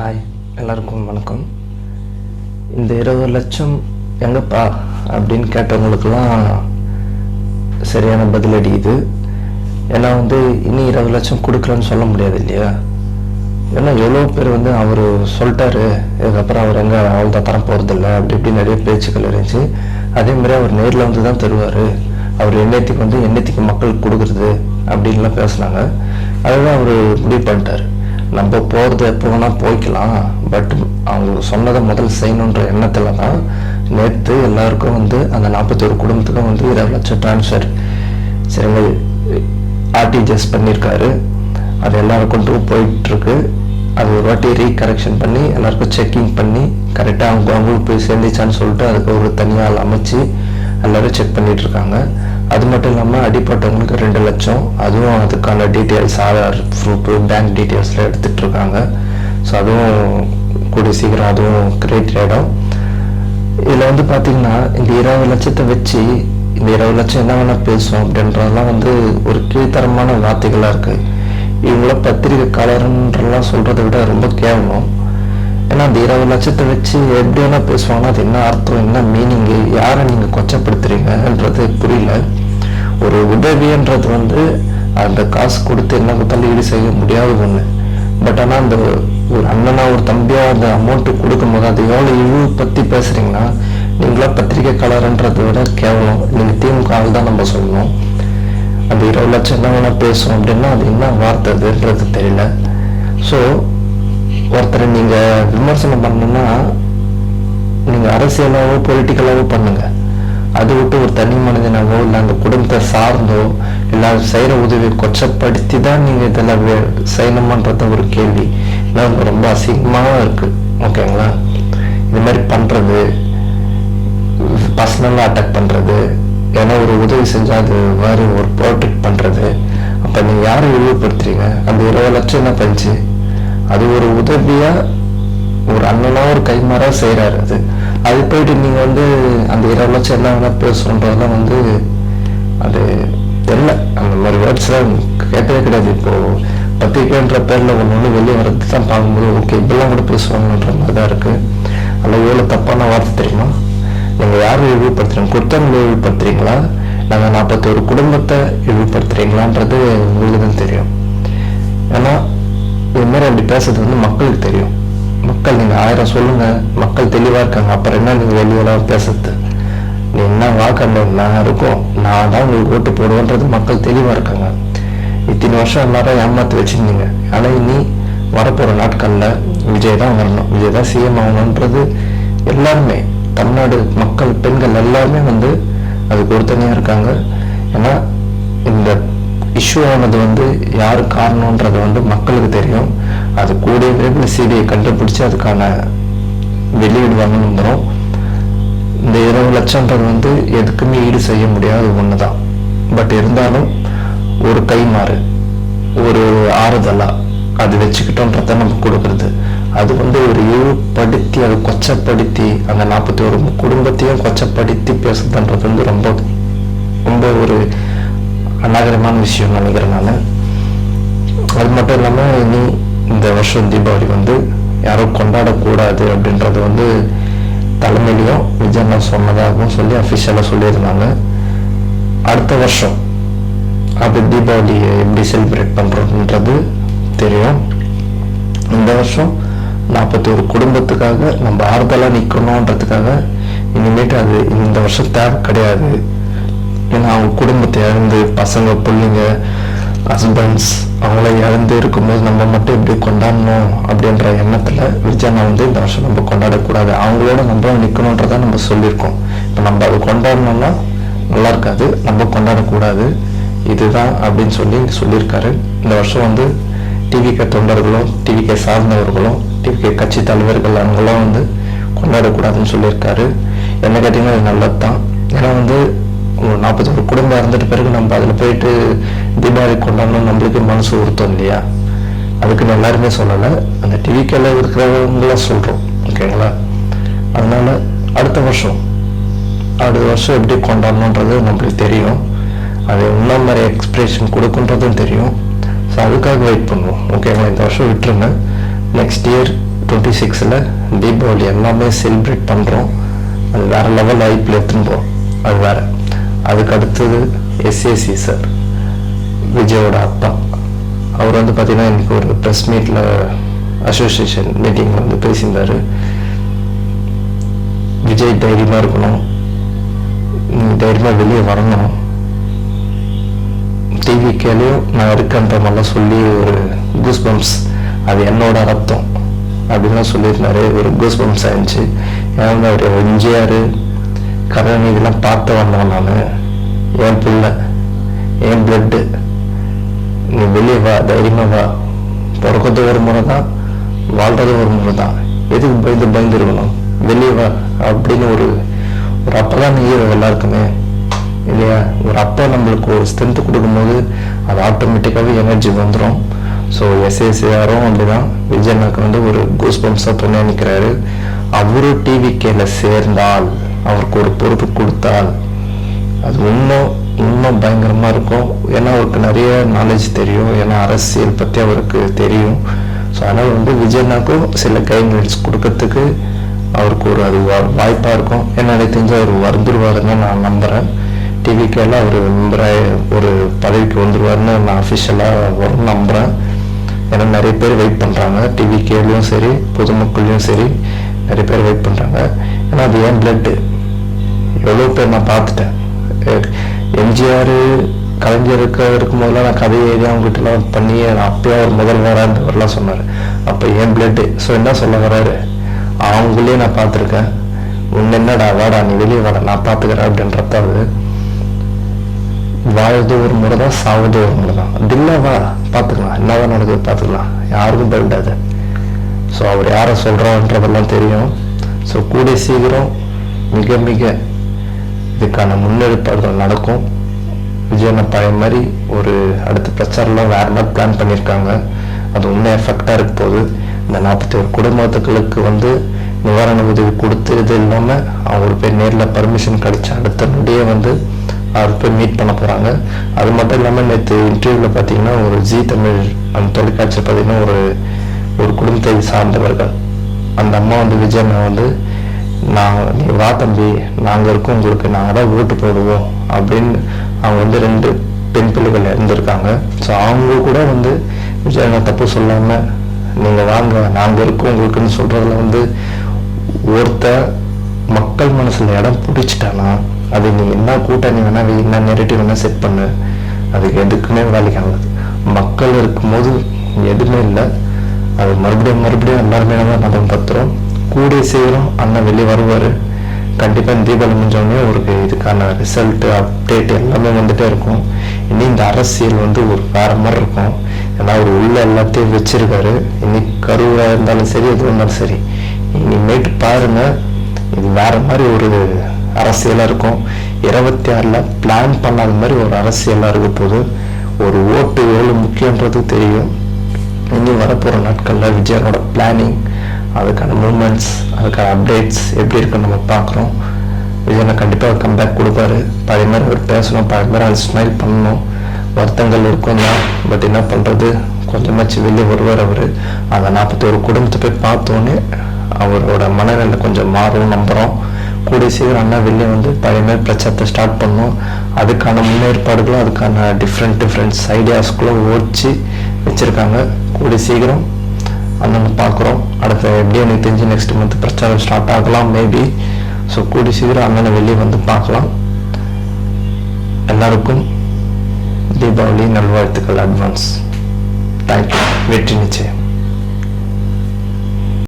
Hi எல்லாருக்கும் வணக்கம். இந்த இருபது லட்சம் எங்கப்பா அப்படின்னு கேட்டவங்களுக்கெல்லாம் சரியான பதிலடி இது ஏன்னா வந்து இனி இருபது லட்சம் கொடுக்கலன்னு சொல்ல முடியாது இல்லையா? ஏன்னா எவ்வளோ பேர் வந்து அவர் சொல்லிட்டாரு இதுக்கப்புறம் அவர் எங்கே அவ்வளோ தரம் போகிறதில்ல அப்படி இப்படி நிறைய பேச்சுக்கள் இருந்துச்சு. அதே மாதிரி அவர் நேரில் வந்து தான் தருவார். அவர் எண்ணெய்த்துக்கு வந்து எண்ணத்துக்கு மக்களுக்கு கொடுக்குறது அப்படின்லாம் பேசுனாங்க. அதுதான் அவர் முடிவு பண்ணிட்டார். நம்ம போகிறது எப்போ வேணால் போய்க்கலாம். பட் அவங்க சொன்னதை முதல் செய்யணுன்ற எண்ணத்தில் தான் நேற்று எல்லாருக்கும் வந்து அந்த நாற்பத்தோரு குடும்பத்துக்கும் வந்து இருபது லட்சம் ட்ரான்ஸ்ஃபர் சரிங்க ஆர்டிஜிஎஸ் பண்ணியிருக்காரு. அது எல்லாருக்கும் போயிட்டுருக்கு. அது ஒரு வாட்டி ரீகரெக்ஷன் பண்ணி எல்லாருக்கும் செக்கிங் பண்ணி கரெக்டாக அவங்க அவங்களுக்கு போய் சேர்ந்துச்சான்னு சொல்லிட்டு அதுக்கு ஒரு தனியால் அமைச்சு எல்லோரும் செக் பண்ணிகிட்ருக்காங்க இருக்காங்க அது மட்டும் இல்லாமல் அடிப்பட்டவங்களுக்கு ரெண்டு லட்சம். அதுவும் அதுக்கான டீட்டெயில்ஸ் ஆதார் ப்ரூஃப் பேங்க் டீட்டெயில்ஸ்லாம் எடுத்துகிட்டு இருக்காங்க. ஸோ அதுவும் கூடிய சீக்கிரம் அதுவும் கிரியேட் ஆகிடும் இதில் வந்து பார்த்தீங்கன்னா இந்த இருபது லட்சத்தை வச்சு இந்த இருபது லட்சம் என்ன வேணால் பேசும் அப்படின்றதெல்லாம் வந்து ஒரு கீழ்த்தரமான வார்த்தைகளாக இருக்குது இவங்கள பத்திரிகை காலர்ன்றலாம் சொல்கிறத விட ரொம்ப கேவலம். ஏன்னா அந்த இருபது லட்சத்தை வச்சு எப்படி வேணால் பேசுவாங்கன்னா அது என்ன அர்த்தம் என்ன மீனிங்கு யாரை நீங்கள் கொச்சப்படுத்துறீங்கன்றது புரியல. ஒரு உதவின்றது வந்து அந்த காசு கொடுத்து என்ன கொடுத்தாலும் ஈடு செய்ய முடியாத ஒன்று பட் ஆனால் அந்த ஒரு அண்ணனா ஒரு தம்பியா அந்த அமௌண்ட்டு கொடுக்கும்போது அது எவ்வளோ இழிவு பற்றி பேசுறீங்கன்னா நீங்களா பத்திரிகைக்காளர்ன்றதை விட கேவலம். நீங்கள் திமுக ஆள் தான் நம்ம சொல்லணும். அந்த இருபது லட்சம் என்ன வேணா பேசும் அப்படின்னா அது என்ன வார்த்தை அதுன்றது தெரியல. ஸோ ஒருத்தரை நீங்கள் விமர்சனம் பண்ணணும்னா நீங்கள் அரசியலாவோ பொலிட்டிக்கலாவோ பண்ணுங்க. அதை விட்டு ஒரு தனி மனிதனாவோ இல்லை அந்த குடும்பத்தை சார்ந்தோ இல்லை செய்கிற உதவியை கொச்சப்படுத்தி தான் நீங்கள் இதெல்லாம் வே- செய்யணுமான்றது ஒரு கேள்வி. ஏன்னா ரொம்ப அசிங்கமாக இருக்குது ஓகேங்களா இது மாதிரி பண்ணுறது பர்சனலாக அட்டாக் பண்ணுறது ஏன்னா ஒரு உதவி செஞ்சால் அது மாதிரி ஒரு ப்ராடக்ட் பண்ணுறது அப்போ நீங்கள் யாரை இழிவுபடுத்துறீங்க? அந்த இருபது லட்சம் என்ன பண்ணிச்சு அது ஒரு உதவியாக ஒரு அண்ணனாக ஒரு கைமாறாக செய்கிறாரு அது. அது போயிட்டு நீங்கள் வந்து அந்த இருபது லட்சம் என்ன வேணால் பேசுகிறோன்றதெல்லாம் வந்து அது தெரில அந்த மாதிரி வேர்ட்ஸ்லாம் கேட்டதே கிடையாது. இப்போது பத்திரிக்கைன்ற பேரில் ஒன்று ஒன்று வெளியே வரது தான் பார்க்கும்போது ஓகே இப்படிலாம் கூட பேசுவாங்கன்ற மாதிரி தான் இருக்குது அதில் எவ்வளோ தப்பான வார்த்தை தெரியுமா? நீங்கள் யார் இழிவுபடுத்துறீங்க? குற்றங்களை இழிவுபடுத்துறீங்களா? நாங்கள் நாற்பத்தோரு குடும்பத்தை இழிவுபடுத்துறீங்களான்றது உங்களுக்கு தான் தெரியும். ஏன்னா இது மாதிரி அப்படி பேசுறது வந்து மக்களுக்கு தெரியும். மக்கள் நீங்கள் ஆயிரம் சொல்லுங்க. மக்கள் தெளிவாக இருக்காங்க. அப்புறம் என்ன நீங்கள் வெளியெல்லாம் பேசுறது? நீ என்ன வாக்கல்ல நான் இருக்கும். நான் தான் உங்களுக்கு ஓட்டு போடுவேன்றது மக்கள் தெளிவாக இருக்காங்க. இத்தனை வருஷம் எல்லாரும் ஏமாற்றி வச்சிருந்தீங்க. ஆனால் இனி வரப்போகிற நாட்களில் விஜய் தான் வரணும். விஜய் தான் சிஎம் ஆகணுன்றது எல்லாருமே. தமிழ்நாடு மக்கள் பெண்கள் எல்லாருமே வந்து அதுக்கு ஒருத்தனையாக இருக்காங்க. ஏன்னா இந்த இஷ்யூ ஆனது வந்து யார் காரணன்றது வந்து மக்களுக்கு தெரியும். அது கூடிய விரைவில் சிபிஐ கண்டுபிடிச்சு அதுக்கான வெளியிடுவாங்கன்னு நம்புகிறோம் இந்த இருபது லட்சம்ன்றது வந்து எதுக்குமே ஈடு செய்ய முடியாத ஒன்று தான் பட் இருந்தாலும் ஒரு கை மாறு ஒரு ஆறுதலா அது வச்சுக்கிட்டோன்றத நம்ம கொடுக்குறது. அது வந்து ஒரு இழிவுபடுத்தி அதை கொச்சப்படுத்தி அந்த நாற்பத்தி ஒரு குடும்பத்தையும் கொச்சப்படுத்தி பேசுதுன்றது வந்து ரொம்ப ரொம்ப ஒரு அநாகரமான விஷயம் நினைக்கிறேன் நான். அது மட்டும் இல்லாமல் நீ இந்த வருஷம் தீபாவளி வந்து யாரும் கொண்டாடக்கூடாது அப்படின்றது வந்து தலைமையிலையும் விஜயண்ணா சொன்னதாகவும் சொல்லி அஃபிஷியலாக சொல்லியிருந்தாங்க. அடுத்த வருஷம் அப்படி தீபாவளியை எப்படி செலிப்ரேட் பண்ணுறோன்றது தெரியும். இந்த வருஷம் நாற்பத்தோரு குடும்பத்துக்காக நம்ம ஆறுதலாக நிற்கணுன்றதுக்காக இனிமேட்டு அது இந்த வருஷம் தேவை கிடையாது. ஏன்னா அவங்க குடும்பத்தை இழந்து பசங்க பிள்ளைங்க ஹஸ்பண்ட்ஸ் அவங்கள இழந்து இருக்கும்போது நம்ம மட்டும் இப்படி கொண்டாடணும் அப்படின்ற எண்ணத்தில் விஜயனை வந்து இந்த வருஷம் நம்ம கொண்டாடக்கூடாது. அவங்களோட நம்ம நிற்கணுன்றத நம்ம சொல்லியிருக்கோம். இப்போ நம்ம அதை கொண்டாடணும்னா நல்லா இருக்காது நம்ம கொண்டாடக்கூடாது. இதுதான் அப்படின்னு சொல்லி சொல்லியிருக்காரு. இந்த வருஷம் வந்து டிவிகே தொண்டர்களும் டிவிகே சார்ந்தவர்களும் டிவிகே கட்சி தலைவர்கள் அவங்களாம் வந்து கொண்டாடக்கூடாதுன்னு சொல்லியிருக்காரு. என்ன கேட்டிங்கன்னா அது நல்லது தான் ஏன்னா வந்து ஒரு நாற்பத்தொரு குடும்பம் இருந்துட்டு பிறகு நம்ம அதில் போயிட்டு தீபாவளி கொண்டாடணும் நம்மளுக்கு மனசு உறுத்தம் இல்லையா? அதுக்குன்னு எல்லாருமே சொல்லலை. அந்த டிவிக்கில் இருக்கிறவங்களாம் சொல்கிறோம் ஓகேங்களா அதனால அடுத்த வருஷம். அடுத்த வருஷம் எப்படி கொண்டாடணுன்றது நம்மளுக்கு தெரியும். அது என்ன மாதிரி எக்ஸ்பிரேஷன் கொடுக்குன்றதும் தெரியும். ஸோ அதுக்காக வெயிட் பண்ணுவோம். ஓகேங்களா இந்த வருஷம் விட்டுருங்க. நெக்ஸ்ட் இயர் டுவெண்ட்டி சிக்ஸில் தீபாவளி எல்லாமே செலிப்ரேட் பண்ணுறோம் அது வேறு லெவல் வாய்ப்பில் எடுத்துன்னு போகிறோம் அது வேறு. அதுக்கு அடுத்தது எஸ்ஏசி சார் விஜயோட அப்பா. அவர் வந்து பார்த்தீங்கன்னா இன்னைக்கு ஒரு ப்ரெஸ் மீட்டில் அசோசியேஷன் மீட்டிங்கில் வந்து பேசியிருந்தார். விஜய் தைரியமாக இருக்கணும். தைரியமாக வெளியே வரணும். டிவி கேலையும் நான் இருக்கேன்ற மாதிரிலாம் சொல்லி ஒரு கூஸ் பம்ப்ஸ் அது என்னோட ரத்தம். அப்படின்லாம் சொல்லியிருந்தாரு. ஒரு கூஸ் பம்ப்ஸ் ஆயிடுச்சு. ஏன்னா அவர் எம்ஜிஆர் கடன் இதெல்லாம் பார்த்து வந்தவன் நான். என் பிள்ளை என் பிளட்டு நீ வெளியே வா தைரியமாக வா. பிறக்கிறது ஒரு முறை தான் வாழ்றது ஒரு முறை தான் எதுக்கு பயந்து பயந்து இருக்கணும் வெளியே வா அப்படின்னு ஒரு ஒரு அப்பதான் நீ எல்லாருக்குமே இல்லையா? ஒரு அப்பா நம்மளுக்கு ஒரு ஸ்ட்ரென்த்து கொடுக்கும்போது அது ஆட்டோமேட்டிக்காகவே எனர்ஜி வந்துடும் ஸோ எஸ்எஸ்ஆரும் அப்படிதான் விஜயனாக்கு வந்து ஒரு கூஸ் பம்ப்ஸாக துணை நிற்கிறாரு அவரு டிவி கேல சேர்ந்தால் அவருக்கு ஒரு பொறுப்பு கொடுத்தால் அது இன்னும் இன்னும் பயங்கரமாக இருக்கும். ஏன்னா அவருக்கு நிறைய நாலேஜ் தெரியும். ஏன்னா அரசியல் பற்றி அவருக்கு தெரியும். ஸோ அதனால் வந்து விஜய்னாக்கும் சில கைட்லைன்ஸ் கொடுக்கறதுக்கு அவருக்கு ஒரு அது வாய்ப்பாக இருக்கும். ஏன்னா எனக்கு தெரிஞ்சு அவர் வந்துடுவாருன்னு நான் நம்புகிறேன் டிவிக்கெல்லாம் அவர் மெம்பராக ஒரு பதவிக்கு வந்துடுவாருன்னு நான் அஃபிஷியலாக வரும் நம்புகிறேன் ஏன்னா நிறைய பேர் வெயிட் பண்ணுறாங்க டிவி கேலையும் சரி பொதுமக்கள்லையும் சரி நிறைய பேர் வெயிட் பண்ணுறாங்க ஏன்னா அது ஏன் பிளட்டு எவ்வளோ பேர் நான் பார்த்துட்டேன். எம்ஜிஆர் கலைஞர் இருக்க இருக்கும் போதெல்லாம் நான் கதை எழுதி அவங்ககிட்டலாம் பண்ணி நான் அப்பயே அவர் முதல்வரான்றவரெலாம் சொன்னார். அப்போ என் பிளட்டு ஸோ என்ன சொல்ல வர்றாரு அவங்களே நான் பார்த்துருக்கேன். உன்ன என்னடா வாடா நீ வெளியே வாடா நான் பார்த்துக்கிறேன் அப்படின்றப்ப அது வாழ்றது ஒரு முறை தான் சாவது ஒரு முறை தான் அது வா பார்த்துக்கலாம். என்னதான் நடக்குது பார்த்துக்கலாம். யாருக்கும் பயப்படாது ஸோ அவர் யாரை சொல்கிறோன்றதெல்லாம் தெரியும். ஸோ கூடிய சீக்கிரம் மிக மிக இதுக்கான முன்னெடுப்புகள் நடக்கும். விஜயனை பழைய மாதிரி ஒரு அடுத்த பிரச்சாரம்லாம் வேற மாதிரி பிளான் பண்ணியிருக்காங்க அது இன்னும் எஃபெக்டாக இருக்க போகுது இந்த நாற்பத்தி ஒரு குடும்பத்துக்களுக்கு வந்து நிவாரண உதவி கொடுத்து இது இல்லாமல் அவங்களுக்கு போய் நேரில் பர்மிஷன் கிடைச்சா அடுத்த நொடியே வந்து அவர் போய் மீட் பண்ண போகிறாங்க அது மட்டும் இல்லாமல் நேற்று இன்டர்வியூவில் பார்த்தீங்கன்னா ஒரு ஜி தமிழ் அந்த தொலைக்காட்சியில் பார்த்தீங்கன்னா ஒரு ஒரு குடும்பத்தை சார்ந்தவர்கள். அந்த அம்மா வந்து விஜயனை வந்து நாங்கள் நீ வா தம்பி நாங்கள் இருக்கோம் உங்களுக்கு நாங்கள் தான் ஓட்டு போடுவோம். அப்படின்னு அவங்க வந்து ரெண்டு பெண் பிள்ளைகள் இருந்திருக்காங்க. ஸோ அவங்க கூட வந்து விஜயனை தப்பு சொல்லாமல் நீங்கள் வாங்க நாங்கள் இருக்கோம் உங்களுக்குன்னு சொல்கிறதுல வந்து ஒருத்தர் மக்கள் மனசில் இடம் பிடிச்சிட்டானா? அது நீ என்ன கூட்டணி வேணா என்ன நெரட்டிவ் வேணா செட் பண்ணு. அதுக்கு எதுக்குமே வேலைக்கானது மக்கள் இருக்கும்போது எதுவுமே இல்லை. அது மறுபடியும் மறுபடியும் எல்லாருமே நம்ம மதம் பத்துறோம். கூடிய சீக்கிரம் அண்ணன் வெளியே வருவார். கண்டிப்பாக தீபாவளி முடிஞ்சவொடனே ஒரு இதுக்கான ரிசல்ட்டு அப்டேட் எல்லாமே வந்துகிட்டே இருக்கும். இனி இந்த அரசியல் வந்து ஒரு வேற மாதிரி இருக்கும். ஏன்னா அவர் உள்ள எல்லாத்தையும் வச்சுருக்காரு. இனி கருவாக இருந்தாலும் சரி எதுவும் இருந்தாலும் சரி. இனிமேட்டு பாருங்கள் இது வேறு மாதிரி ஒரு அரசியலாக இருக்கும். இருபத்தி ஆறில் பிளான் பண்ணாத மாதிரி ஒரு அரசியலாக இருக்க போது ஒரு ஓட்டு எவ்வளோ முக்கியன்றது தெரியும். இனி வரப்போகிற நாட்களில் விஜயனோட பிளானிங் அதுக்கான மூமெண்ட்ஸ் அதுக்கான அப்டேட்ஸ் எப்படி இருக்குன்னு நம்ம பார்க்குறோம். விஜயனை கண்டிப்பாக அவர் கம்பேக் கொடுப்பாரு. பழைய மாதிரி அவர் பேசணும் பழைய மாதிரி அவர் ஸ்மைல் பண்ணணும். வருத்தங்கள் இருக்கும் தான். பட் என்ன பண்ணுறது கொஞ்சமாச்சு வெளியே வருவார் அவர். அந்த நாற்பத்தி ஒரு குடும்பத்தை போய் பார்த்தோன்னே அவரோட மனநிலை கொஞ்சம் மாறும் நம்புகிறோம் கூடிய சீக்கிரம் அண்ணா வெளியே வந்து பழைய மாதிரி பிரச்சாரத்தை ஸ்டார்ட் பண்ணோம் அதுக்கான முன்னேற்பாடுகளும் அதுக்கான டிஃப்ரெண்ட் டிஃப்ரெண்ட்ஸ் ஐடியாஸ்களும் ஓடிச்சு வச்சுருக்காங்க. கூடிய சீக்கிரம் அண்ணனை பார்க்குறோம். அடுத்த எப்படி எனக்கு தெரிஞ்சு நெக்ஸ்ட் மந்த் பிரச்சாரம் ஸ்டார்ட் ஆகலாம் மேபி ஸோ கூடி சீக்கிரம் அண்ணனை வெளியே வந்து பார்க்கலாம். எல்லாருக்கும் தீபாவளி நல்வாழ்த்துக்கள் அட்வான்ஸ் தேங்க்யூ வெற்றி நிச்சயம்.